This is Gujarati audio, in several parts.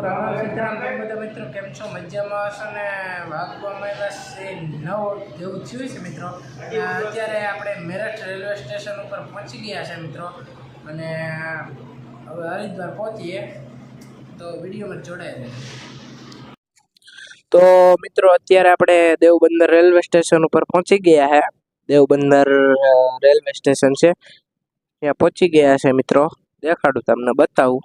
મિત્રો કેમ છો? મજામાં હશો ને? વાગવામાં છે નવ જેવું થયું છે મિત્રો. અત્યારે આપણે મેરઠ રેલવે સ્ટેશન ઉપર પહોંચી ગયા છે મિત્રો. અને હવે હરિદ્વાર પહોંચીએ. તો વિડીયોમાં જોડાઈ તો મિત્રો, અત્યારે આપણે દેવબંદર રેલવે સ્ટેશન ઉપર પહોંચી ગયા છે દેવબંદર રેલવે સ્ટેશન છે. ત્યાં પહોંચી ગયા છે મિત્રો. દેખાડું તમને, બતાવું.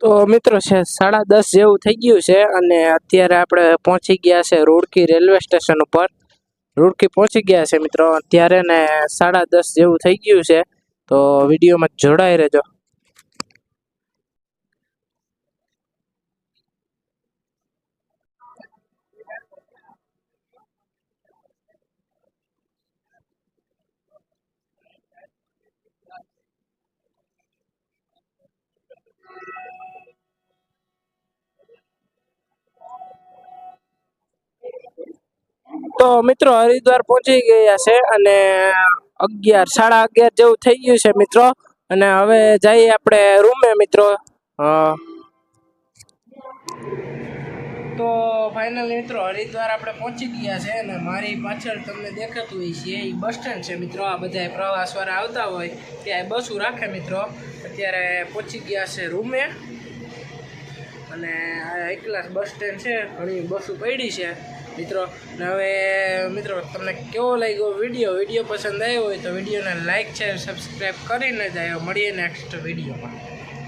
તો મિત્રો છે, સાડા દસ જેવું થઈ ગયું છે અને અત્યારે આપણે પહોંચી ગયા છે રૂડકી રેલવે સ્ટેશન ઉપર. રૂડકી પહોંચી ગયા છે મિત્રો. અત્યારે ને સાડા દસ જેવું થઈ ગયું છે. તો વિડીયોમાં જોડાઈ રહેજો. તો મિત્રો હરિદ્વાર પહોંચી ગયા છે અને અગિયાર, સાડા અગિયાર જેવું થઈ ગયું છે મિત્રો. અને હવે જઈએ આપણે રૂમે મિત્રો. તો ફાઇનલી મિત્રો હરિદ્વાર આપણે પહોંચી ગયા છે અને મારી પાછળ તમને દેખાતું હોય છે એ બસ સ્ટેન્ડ છે મિત્રો. આ બધા પ્રવાસવાળા આવતા હોય ત્યાં બસો રાખે મિત્રો. અત્યારે પહોંચી ગયા છે રૂમે. અને આ એકલા બસ સ્ટેન્ડ છે, ઘણી બસો પડી છે. મિત્રો, ને હવે, મિત્રો, તમને કેવો લાગ્યો વીડિયો? વીડિયો પસંદ આવ્યો હોય તો વિડીયોને લાઇક છે સબસ્ક્રાઈબ કરીને જાય. મળીએ નેક્સ્ટ વિડીયોમાં.